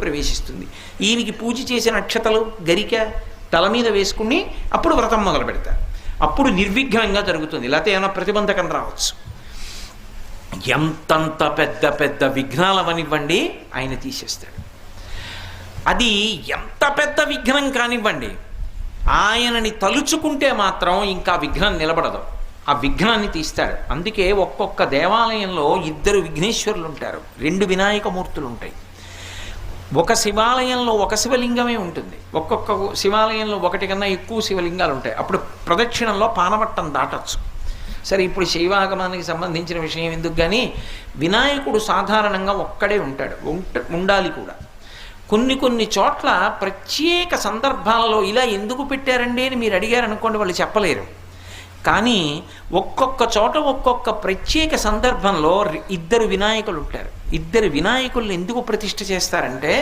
ప్రవేశిస్తుంది. ఈయనకి పూజ చేసిన అక్షతలు గరిక తల మీద వేసుకుని అప్పుడు వ్రతం మొదలు పెడతారు. అప్పుడు నిర్విఘ్నంగా జరుగుతుంది. లేకపోతే ఏమైనా ప్రతిబంధకం రావచ్చు. ఎంతంత పెద్ద పెద్ద విఘ్నాలవనివ్వండి ఆయన తీసేస్తాడు. అది ఎంత పెద్ద విఘ్నం కానివ్వండి ఆయనని తలుచుకుంటే మాత్రం ఇంకా విఘ్నం నిలబడదు. ఆ విఘ్నాన్ని తీస్తాడు. అందుకే ఒక్కొక్క దేవాలయంలో ఇద్దరు విఘ్నేశ్వరులు ఉంటారు రెండు వినాయకమూర్తులు ఉంటాయి ఒక శివాలయంలో ఒక శివలింగమే ఉంటుంది. ఒక్కొక్క శివాలయంలో ఒకటి కన్నా ఎక్కువ శివలింగాలు ఉంటాయి. అప్పుడు ప్రదక్షిణంలో పానవట్టం దాటచ్చు. సరే ఇప్పుడు శైవాగమానికి సంబంధించిన విషయం ఎందుకు కానీ వినాయకుడు సాధారణంగా ఒక్కడే ఉంటాడు. ఉండాలి కూడా. కొన్ని కొన్ని చోట్ల ప్రత్యేక సందర్భాలలో ఇలా ఎందుకు పెట్టారండి అని మీరు అడిగారు అనుకోండి వాళ్ళు చెప్పలేరు. కానీ ఒక్కొక్క చోట ఒక్కొక్క ప్రత్యేక సందర్భంలో ఇద్దరు వినాయకులు ఉంటారు. ఇద్దరు వినాయకుల్ని ఎందుకు ప్రతిష్ఠ చేస్తారంటే